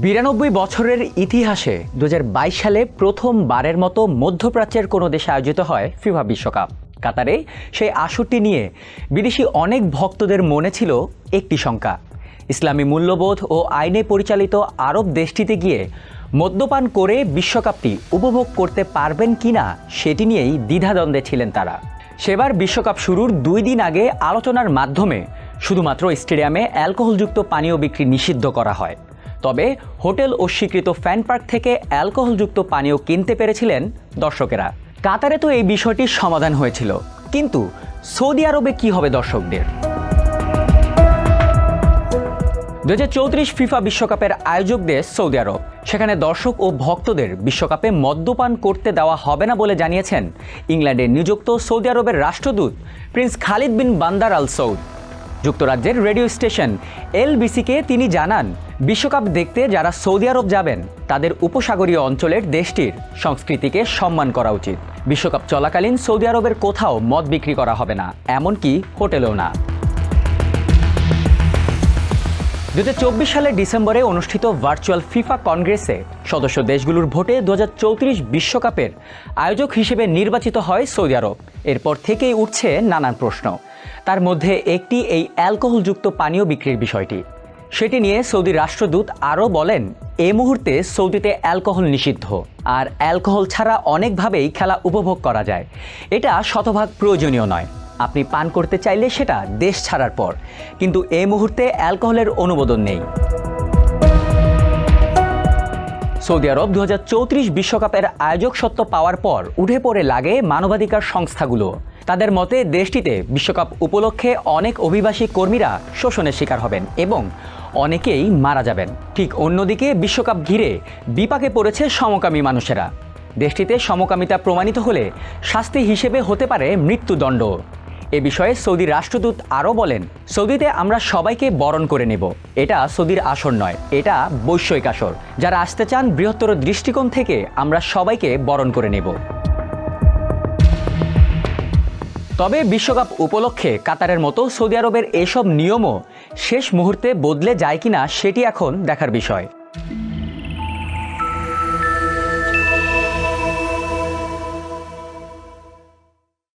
বিরানব্বই বছরের ইতিহাসে দু হাজার বাইশ সালে প্রথমবারের মতো মধ্যপ্রাচ্যের কোনো দেশে আয়োজিত হয় ফিফা বিশ্বকাপ। কাতারে সেই আসরটি নিয়ে বিদেশি অনেক ভক্তদের মনে ছিল একটি শঙ্কা। ইসলামী মূল্যবোধ ও আইনে পরিচালিত আরব দেশটিতে গিয়ে মদ্যপান করে বিশ্বকাপটি উপভোগ করতে পারবেন কি না সেটি নিয়েই দ্বিধাদ্বন্দ্বে ছিলেন তারা। সেবার বিশ্বকাপ শুরুর দুই দিন আগে আলোচনার মাধ্যমে শুধুমাত্র স্টেডিয়ামে অ্যালকোহলযুক্ত পানীয় বিক্রি নিষিদ্ধ করা হয়। তবে হোটেল ও স্বীকৃত ফ্যান পার্ক থেকে অ্যালকোহলযুক্ত পানীয় কিনতে পেরেছিলেন দর্শকেরা। কাতারে তো এই বিষয়টির সমাধান হয়েছিল। কিন্তু সৌদি আরবে কি হবে দর্শকদের? দু চৌত্রিশ ফিফা বিশ্বকাপের আয়োজক দেশ সৌদি আরব। সেখানে দর্শক ও ভক্তদের বিশ্বকাপে মদ্যপান করতে দেওয়া হবে না বলে জানিয়েছেন ইংল্যান্ডে নিযুক্ত সৌদি আরবের রাষ্ট্রদূত প্রিন্স খালিদ বিন বান্দার আল সৌদ যুক্তরাজ্যের রেডিও স্টেশন, এলবিসিকে তিনি জানান, বিশ্বকাপ দেখতে যারা সৌদি আরব যাবেন, তাদের উপসাগরীয় অঞ্চলের দেশটির সংস্কৃতিকে সম্মান করা উচিত। বিশ্বকাপ চলাকালীন সৌদি আরবের কোথাও মদ বিক্রি করা হবে না, এমনকি হোটেলেও না। দু হাজার চব্বিশ সালের ডিসেম্বরে অনুষ্ঠিত ভার্চুয়াল ফিফা কংগ্রেসে সদস্য দেশগুলোর ভোটে দু বিশ্বকাপের আয়োজক হিসেবে নির্বাচিত হয় সৌদি আরব। এরপর থেকেই উঠছে নানান প্রশ্ন। তার মধ্যে একটি এই অ্যালকোহলযুক্ত পানীয় বিক্রির বিষয়টি। সেটি নিয়ে সৌদি রাষ্ট্রদূত আরও বলেন, এ মুহূর্তে সৌদিতে অ্যালকোহল নিষিদ্ধ, আর অ্যালকোহল ছাড়া অনেকভাবেই খেলা উপভোগ করা যায়। এটা শতভাগ প্রয়োজনীয় নয়। আপনি পান করতে চাইলে সেটা দেশ ছাড়ার পর। কিন্তু এই মুহূর্তে অ্যালকোহলের অনুমোদন নেই। সৌদি আরব দু বিশ্বকাপের আয়োজক সত্ত্ব পাওয়ার পর উঠে পড়ে লাগে মানবাধিকার সংস্থাগুলো। তাদের মতে, দেশটিতে বিশ্বকাপ উপলক্ষে অনেক অভিবাসী কর্মীরা শোষণের শিকার হবেন এবং অনেকেই মারা যাবেন। ঠিক অন্যদিকে, বিশ্বকাপ ঘিরে বিপাকে পড়েছে সমকামী মানুষেরা। দেশটিতে সমকামিতা প্রমাণিত হলে শাস্তি হিসেবে হতে পারে মৃত্যুদণ্ড। এ বিষয়ে সৌদি রাষ্ট্রদূত আরও বলেন, সৌদিতে আমরা সবাইকে বরণ করে নেব। এটা সৌদির আসর নয়, এটা বৈষয়িক আসর। যারা আসতে চান, বৃহত্তর দৃষ্টিকোণ থেকে আমরা সবাইকে বরণ করে নেব। তবে বিশ্বকাপ উপলক্ষে কাতারের মতো সৌদি আরবের এসব নিয়মও শেষ মুহূর্তে বদলে যায় কিনা, সেটি এখন দেখার বিষয়।